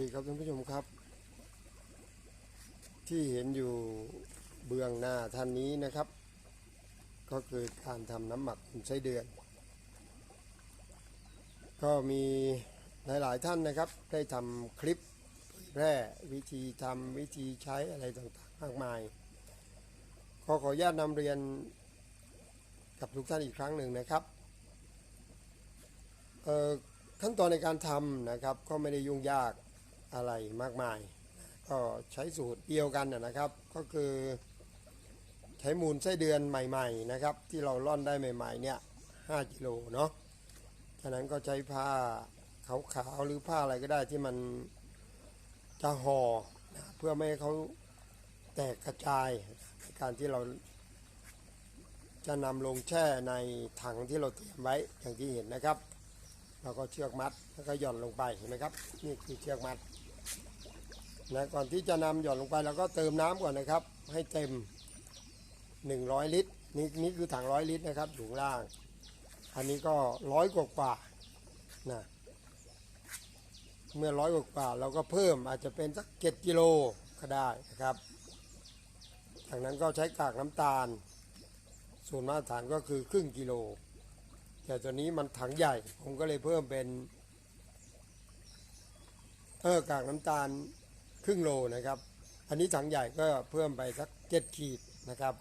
ดีครับท่านผู้ชมครับ ที่เห็นอยู่เบื้องหน้าท่านนี้นะครับ ก็คือการทำน้ำหมักหุ่นไส้เดือน ก็มีหลายๆท่านนะครับ ได้ทำคลิปแร่วิธีทำวิธีใช้อะไรต่างๆมากมาย ขอขออนุญาตนำเรียนกับทุกท่านอีกครั้งหนึ่งนะครับขั้นตอนในการทำนะครับก็ไม่ได้ยุ่งยาก อะไรมากมาย ก็ใช้สูตรเดียวกันนะครับ ก็คือใช้มูลไส้เดือนใหม่ๆนะครับ ที่เราล่อนได้ใหม่ๆเนี่ย5กิโลเนาะฉะนั้นก็ใช้ผ้าขาวๆหรือผ้าอะไรก็ได้ที่มันจะห่อนะเพื่อไม่ให้เขาแตกกระจายในการที่เราจะนำลงแช่ในถังที่เราเตรียมไว้อย่างที่เห็นนะครับ เราก็เชือกมัดแล้วก็หย่อนลงไปเห็นไหมครับ นี่คือเชือกมัดนะก่อนที่จะนำหย่อนลงไปเราก็เติมน้ำก่อนนะครับ ให้เต็ม 100 ลิตรนี่นี่คือถังร้อยลิตรนะครับอยู่ข้างล่าง อันนี้ก็ร้อยกว่ากว่านะเมื่อร้อยกว่าๆเราก็เพิ่มอาจจะเป็นสักเจ็ดกิโลก็ได้นะครับจากนั้นก็ใช้กากน้ำตาล ส่วนมาตรฐานก็คือครึ่งกิโล แต่ตัวนี้มันถังใหญ่ ผมก็เลยเพิ่มเป็นเออกากน้ำตาลครึ่งโลนะครับ อันนี้ถังใหญ่ก็เพิ่มไปสักเจ็ดขีดนะครับ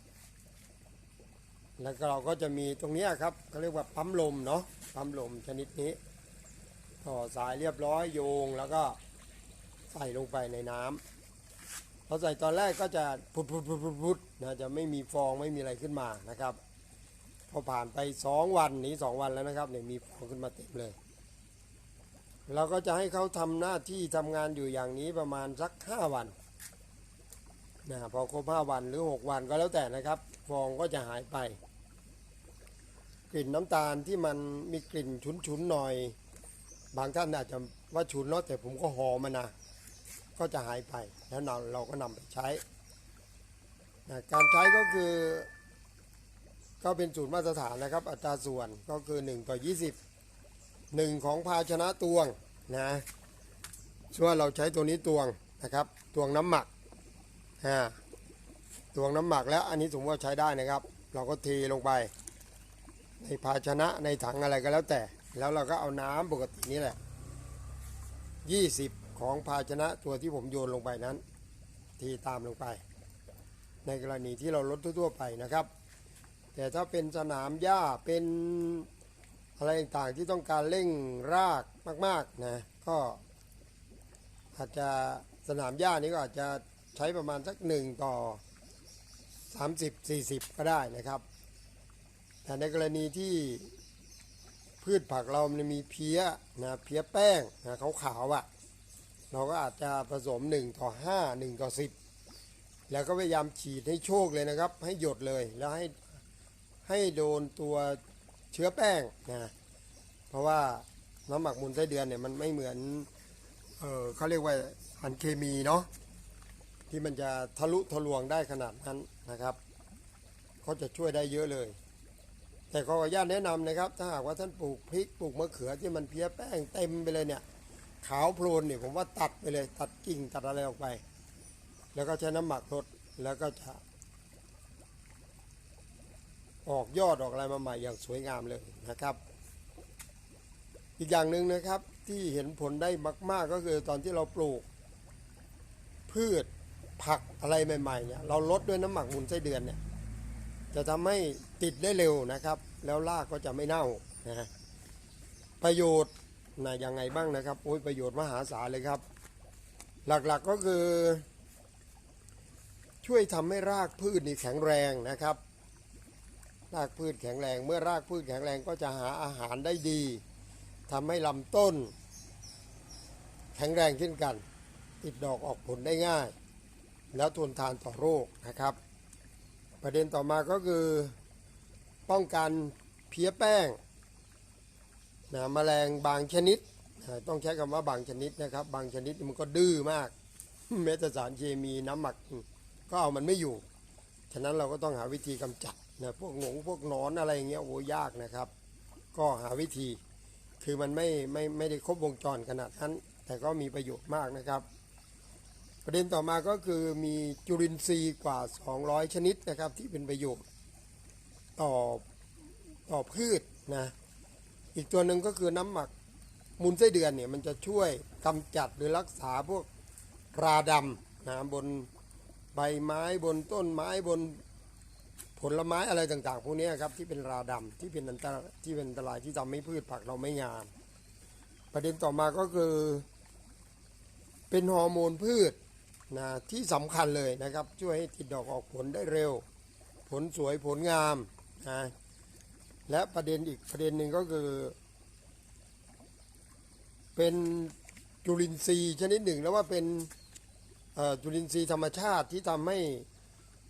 แล้วเราก็จะมีตรงนี้ครับเขาเรียกว่าปั๊มลมเนาะปั๊มลมชนิดนี้ต่อสายเรียบร้อยโยงแล้วก็ใส่ลงไปในน้ำเราใส่ตอนแรกก็จะพุดพุดพุดพุดพุดนะจะไม่มีฟองไม่มีอะไรขึ้นมานะครับ พอผ่านไปสองวันนี้สองวันแล้วนะครับเนี่ยมีฟองขึ้นมาเต็มเลย เราก็จะให้เขาทำหน้าที่ทำงานอยู่อย่างนี้ประมาณสักห้าวันนะพอครบห้าวันหรือหกวันก็แล้วแต่นะครับ ฟองก็จะหายไป กลิ่นน้ำตาลที่มันมีกลิ่นฉุนๆหน่อย บางท่านอาจจะว่าฉุนเนาะแต่ผมก็หอมมันนะก็จะหายไปแล้วเราเราก็นำไปใช้นะการใช้ก็คือ ก็เป็นสูตรมาตรฐานนะครับ อัตราส่วนก็คือ 1 ต่อ 20 1 ของภาชนะตวงนะช่วยเราใช้ตัวนี้ตวงนะครับตวงน้ำหมักอ่าตวงน้ำหมักแล้วอันนี้สมมติว่าใช้ได้นะครับ เราก็เทลงไป ในภาชนะในถังอะไรก็แล้วแต่ แล้วเราก็เอาน้ำปกตินี่แหละ 20 ของภาชนะตัวที่ผมโยนลงไปนั้นทีตามลงไป ในกรณีที่เราลดทั่วๆไปนะครับ แต่ถ้าเป็นสนามหญ้าเป็นอะไรต่างที่ต้องการเร่งรากมากๆนะก็อาจจะสนามหญ้านี้ก็อาจจะใช้ประมาณสักหนึ่งต่อ 30 40 ก็ได้นะครับ แต่ในกรณีที่พืชผักเรามันมีเพี้ยนะเพี้ยแป้งนะขาวๆอะ่ะเราก็อาจจะผสม 1 ต่อ 5 1 ต่อ 10 แล้วก็พยายามฉีดให้โชคเลยนะครับ ให้หยดเลยแล้วให้ ให้โดนตัวเชื้อแป้งนะเพราะว่าน้ำหมักมูลไส้เดือนเนี่ยมันไม่เหมือนเออเขาเรียกว่าสารเคมีเนาะที่มันจะทะลุทะลวงได้ขนาดนั้นนะครับเขาจะช่วยได้เยอะเลย แต่ขออนุญาตแนะนำนะครับ ถ้าหากว่าท่านปลูกพริกปลูกมะเขือที่มันเพี้ยแป้งเต็มไปเลยเนี่ยขาวโพลนเนี่ยผมว่าตัดไปเลย ตัดกิ่งตัดอะไรออกไป แล้วก็ใช้น้ำหมักลดแล้วก็จะ ออกยอดออกอะไรมาใหม่อย่างสวยงามเลยนะครับ อีกอย่างหนึ่งนะครับที่เห็นผลได้มาก ๆ ก็คือตอนที่เราปลูก พืชผักอะไรใหม่ๆเนี่ยเราลดด้วยน้ำหมักมูลไส้เดือนเนี่ยจะทำให้ติดได้เร็วนะครับ แล้วรากก็จะไม่เน่านะฮะประโยชน์นะยังไงบ้างนะครับโอ้ยประโยชน์มหาศาลเลยครับ หลักๆก็คือ ช่วยทำให้รากพืชนี่แข็งแรงนะครับ รากพืชแข็งแรง เมื่อรากพืชแข็งแรงก็จะหาอาหารได้ดีทำให้ลำต้น แข็งแรงเช่นกัน ติดดอกออกผลได้ง่าย แล้วทนทานต่อโรคนะครับ ประเด็นต่อมาก็คือป้องกันเพี้ยแป้งนะแมลงบางชนิดนะต้องใช้คำว่าบางชนิดนะครับ บางชนิดมันก็ดื้อมากแม้แต่สารเคมีน้ำหมักก็เอามันไม่อยู่ ฉะนั้นเราก็ต้องหาวิธีกำจัด นะพวกหงพวกหนอนอะไรอย่างเงี้ยโอ้ยากนะครับ ก็หาวิธีคือมันไม่ไม่ไม่ได้ครบวงจรขนาดนั้น แต่ก็มีประโยชน์มากนะครับ ประเด็นต่อมาก็คือมีจุลินทรีย์กว่า 200 ชนิดนะครับ ที่เป็นประโยชน์ต่อต่อพืชนะอีกตัวหนึ่งก็คือน้ำหมักมูลไส้เดือนเนี่ยมันจะช่วยกำจัดหรือรักษาพวกราดำนะบนใบไม้บนต้นไม้บน ผลไม้อะไรต่างๆพวกนี้ครับที่เป็นราดำที่เป็นอันตรายที่เป็นอันตรายที่ทำให้พืชผักเราไม่งาม ประเด็นต่อมาก็คือ เป็นฮอร์โมนพืชนะที่สำคัญเลยนะครับ ช่วยให้ติดดอกออกผลได้เร็ว ผลสวยผลงามนะและประเด็นอีกประเด็นหนึ่งก็คือ เป็นจุลินทรีย์ชนิดหนึ่งแล้วว่าเป็นจุลินทรีย์ธรรมชาติที่ทำให้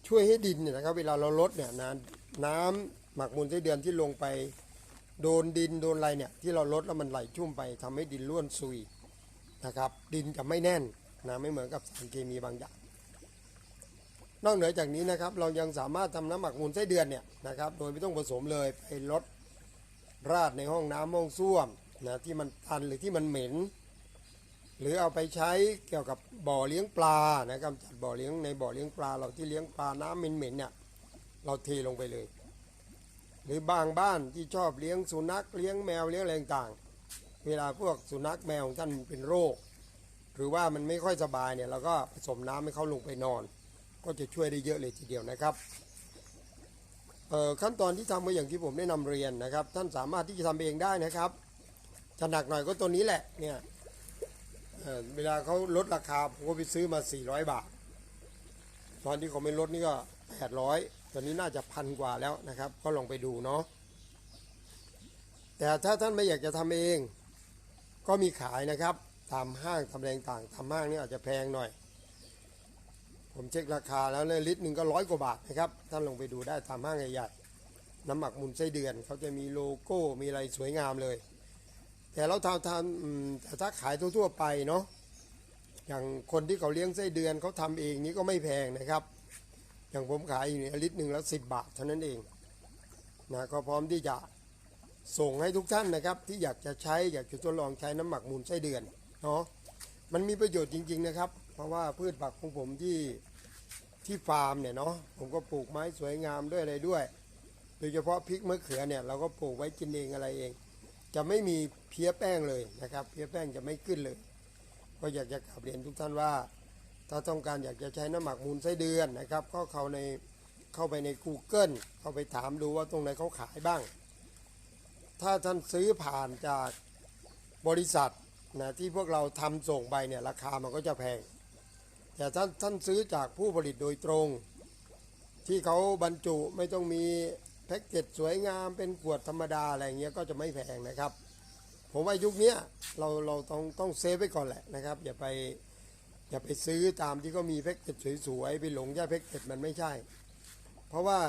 ช่วยให้ดินเนี่ยนะครับ เวลาเราลดเนี่ยน้ำน้ำหมักมูลไส้เดือนที่ลงไปโดนดินโดนอะไรเนี่ยที่เราลดแล้วมันไหลชุ่มไปทำให้ดินร่วนซุยนะครับ ดินจะไม่แน่นนะไม่เหมือนกับสารเคมีบางอย่าง นอกเหนือจากนี้นะครับ เรายังสามารถทำน้ำหมักมูลไส้เดือนเนี่ยนะครับ โดยไม่ต้องผสมเลยไปลดราดในห้องน้ำห้องส้วมนะที่มันตันหรือที่มันเหม็น หรือเอาไปใช้เกี่ยวกับบ่อเลี้ยงปลานะครับจัดบ่อเลี้ยงในบ่อเลี้ยงปลาเราที่เลี้ยงปลาน้ำเหม็นๆเนี่ยเราเทลงไปเลย หรือบางบ้านที่ชอบเลี้ยงสุนัขเลี้ยงแมวเลี้ยงอะไรต่างเวลาพวกสุนัขแมวของท่านเป็นโรค หรือว่ามันไม่ค่อยสบายเนี่ยเราก็ผสมน้ำให้เขาลงไปนอน ก็จะช่วยได้เยอะเลยทีเดียวนะครับขั้นตอนที่ทำก็อย่างที่ผมได้นำเรียนนะครับ ท่านสามารถที่จะทำเองได้นะครับจะหนักหน่อยก็ตัวนี้แหละเนี่ย เวลาเขาลดราคาผมก็ไปซื้อมา 400 บาท ตอนที่เขาไม่ลดนี่ก็ 800 ตอนนี้น่าจะพันกว่าแล้วนะครับ ก็ลองไปดูเนาะแต่ถ้าท่านไม่อยากจะทำเอง ก็มีขายนะครับตามห้างทำแรงต่างทำห้างนี่อาจจะแพงหน่อย ผมเช็คราคาแล้วเนี่ยลิตรหนึ่งก็ร้อยกว่าบาทนะครับ ท่านลองไปดูได้ตามห้างใหญ่ๆน้ำหมักมูลไส้เดือนเขาจะมีโลโก้มีอะไรสวยงามเลย แต่เราทำทำแต่ถ้าขายทั่วๆไปเนาะอย่างคนที่เขาเลี้ยงไส้เดือนเขาทำเองนี่ก็ไม่แพงนะครับ อย่างผมขายอยู่เนี่ยลิตรหนึ่งละสิบบาทเท่านั้นเองนะก็พร้อมที่จะส่งให้ทุกท่านนะครับ ที่อยากจะใช้อยากจะทดลองใช้น้ำหมักมูลไส้เดือนเนาะมันมีประโยชน์จริง ๆนะครับ เพราะว่าพืชผักของผมที่ที่ฟาร์มเนี่ยเนาะผมก็ปลูกไม้สวยงามด้วยอะไรด้วย โดยเฉพาะพริกมะเขือเนี่ยเราก็ปลูกไว้กินเองอะไรเอง จะไม่มีเพี้ยแป้งเลยนะครับ เพี้ยแป้งจะไม่ขึ้นเลย ก็อยากจะกลับเรียนทุกท่านว่า ถ้าต้องการอยากจะใช้น้ำหมักมูลไส้เดือนนะครับ ก็เข้าในเข้าไปใน Google เข้าไปถามดูว่าตรงไหนเขาขายบ้าง ถ้าท่านซื้อผ่านจากบริษัทนะที่พวกเราทำส่งไปเนี่ยราคามันก็จะแพง แต่ท่านท่านซื้อจากผู้ผลิตโดยตรง ที่เขาบรรจุไม่ต้องมี แพ็กเกจสวยงามเป็นขวดธรรมดาอะไรเงี้ยก็จะไม่แพงนะครับ ผมว่ายุคเนี้ยเราเราต้องต้องเซฟไว้ก่อนแหละนะครับ อย่าไปอย่าไปซื้อตามที่เขามีแพ็กเกจสวยๆไปหลงแค่แพ็กเกจมันไม่ใช่ เพราะว่า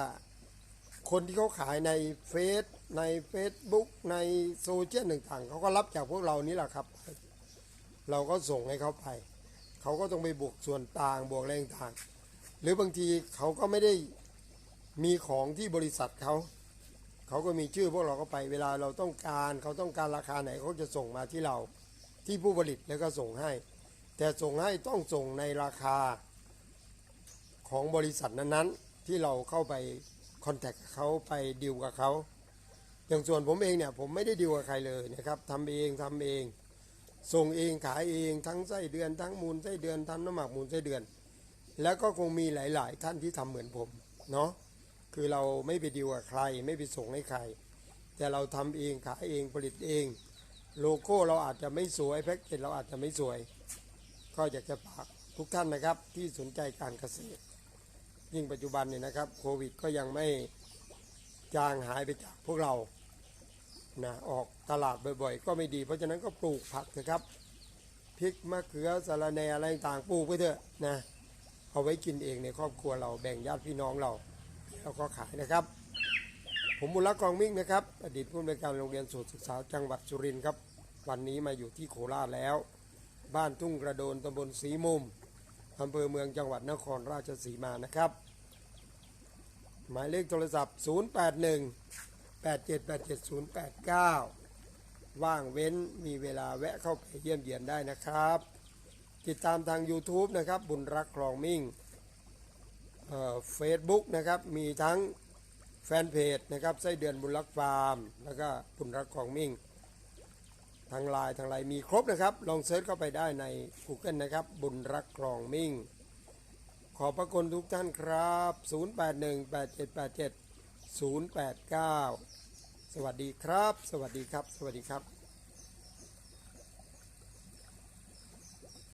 คนที่เขาขายในเฟซใน Facebook ในโซเชียลต่างๆเขาก็รับจากพวกเรานี่แหละครับ เราก็ส่งให้เขาไป เขาก็ต้องไปบวกส่วนต่างบวกอะไรต่าง หรือบางทีเขาก็ไม่ได้ มีของที่บริษัทเขาเขาก็มีชื่อพวกเราก็ไปเวลาเราต้องการเขาต้องการราคาไหนเขาจะส่งมาที่เราที่ผู้ผลิตแล้วก็ส่งให้ แต่ส่งให้ต้องส่งในราคาของบริษัทนั้นๆ ที่เราเข้าไปคอนแทคเขาไปดิวกับเขาอย่างส่วนผมเองเนี่ยผมไม่ได้ดิวกับใครเลยนะครับทำเองทำเอง ส่งเองขายเองทั้งไส้เดือน ทั้งมูลไส้เดือนทำน้ำหมักมูลไส้เดือน แล้วก็คงมีหลาย ๆ ท่านที่ทำเหมือนผมเนาะ คือเราไม่ไปดิวกับใคร ไม่ไปส่งให้ใคร แต่เราทำเองขายเองผลิตเอง โลโก้เราอาจจะไม่สวยแพ็กเกจเราอาจจะไม่สวย ก็อยากจะฝากทุกท่านนะครับที่สนใจการเกษตร ยิ่งปัจจุบันเนี่ยนะครับโควิดก็ยังไม่จางหายไปจากพวกเรานะออกตลาดบ่อยๆ ก็ไม่ดี เพราะฉะนั้นก็ปลูกผักเถอะครับพริกมะเขือสะระแหน่อะไรต่างปลูกไปเถอะนะเอาไว้กินเองในครอบครัวเราแบ่งญาติพี่น้องเรา เราก็ขายนะครับ ผมบุญรักกองมิ่งนะครับ อดีตผู้อำนวยการโรงเรียนสูตรศึกษาจังหวัดสุรินทร์ครับ วันนี้มาอยู่ที่โคราชแล้ว บ้านทุ่งกระโดนตำบลสีมุมอำเภอเมืองจังหวัดนครราชสีมานะครับ หมายเลขโทรศัพท์ 081 8787 089 ว่างเว้นมีเวลาแวะเข้าไปเยี่ยมเยียนได้นะครับ ติดตามทาง YouTube นะครับ บุญรักคลองมิ่ง เฟซบุ๊กนะครับมีทั้งแฟนเพจนะครับไส้เดือนบุญรักฟาร์ม แล้วก็บุญรักคลองมิ่ง ทางไลน์ทางไลน์มีครบนะครับ ลองเซิร์ชเข้าไปได้ใน Google นะครับ บุญรักคลองมิ่ง ขอบพระคุณทุกท่านครับ 0818787089 สวัสดีครับ สวัสดีครับ สวัสดีครับ